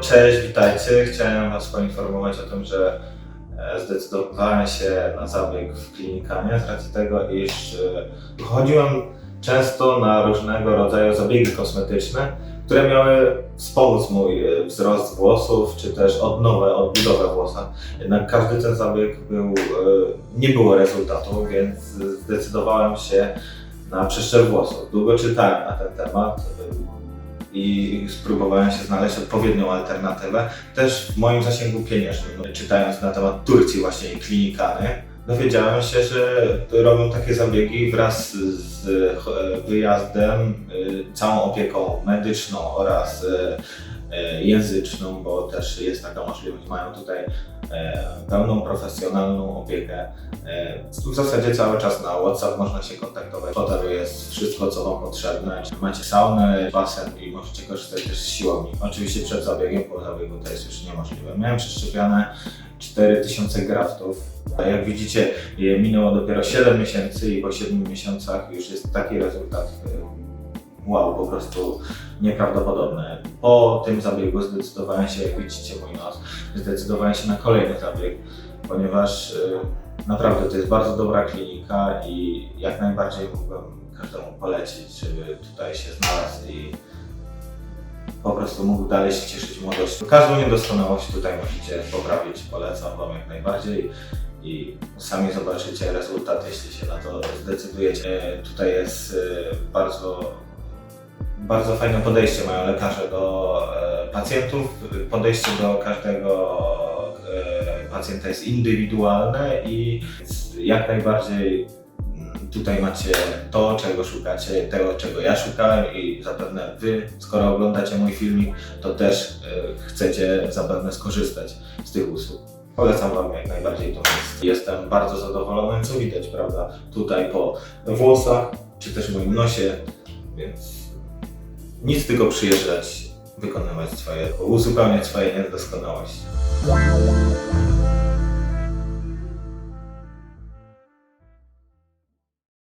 Cześć, witajcie. Chciałem Was poinformować o tym, że e, zdecydowałem się na zabieg w klinikanie z racji tego, iż e, chodziłem często na różnego rodzaju zabiegi kosmetyczne, które miały wspomóc mój e, wzrost włosów, czy też odnowę, odbudowę włosa. Jednak każdy ten zabieg był, nie było rezultatu, więc zdecydowałem się na przeszczep włosów. Długo czytałem na ten temat i spróbowałem się znaleźć odpowiednią alternatywę, też w moim zasięgu pieniężnym. Czytając na temat Turcji właśnie i klinikany, dowiedziałem się, że robią takie zabiegi wraz z e, wyjazdem, e, całą opieką medyczną oraz e, e, języczną, bo też jest taka możliwość. Mają tutaj e, pełną profesjonalną opiekę. E, W zasadzie cały czas na WhatsApp można się kontaktować. Jest wszystko, co Wam potrzebne. Macie saunę, basen i możecie korzystać też z siłowni. Oczywiście przed zabiegiem, po zabiegu to jest już niemożliwe. Miałem przeszczepiane 4000 graftów. A jak widzicie, minęło dopiero 7 miesięcy i po 7 miesiącach już jest taki rezultat. Wow, po prostu nieprawdopodobne. Po tym zabiegu zdecydowałem się, jak widzicie mój nos, zdecydowałem się na kolejny zabieg, ponieważ naprawdę to jest bardzo dobra klinika i jak najbardziej mógłbym każdemu polecić, żeby tutaj się znalazł i po prostu mógł dalej się cieszyć młodością. Każdą niedoskonałość tutaj możecie poprawić, polecam Wam jak najbardziej i sami zobaczycie rezultat, jeśli się na to zdecydujecie. Tutaj jest e, bardzo, bardzo fajne podejście mają lekarze do e, pacjentów. Podejście do każdego pacjenta jest indywidualne i jak najbardziej mm, tutaj macie to, czego szukacie, tego, czego ja szukałem i zapewne Wy, skoro oglądacie mój filmik, to też e, chcecie zapewne skorzystać z tych usług. Polecam Wam jak najbardziej to miejsce. Jestem bardzo zadowolony, co widać, prawda, tutaj po włosach, czy też moim nosie, więc nic tylko przyjeżdżać, wykonywać swoje, uzupełniać swoje niedoskonałości.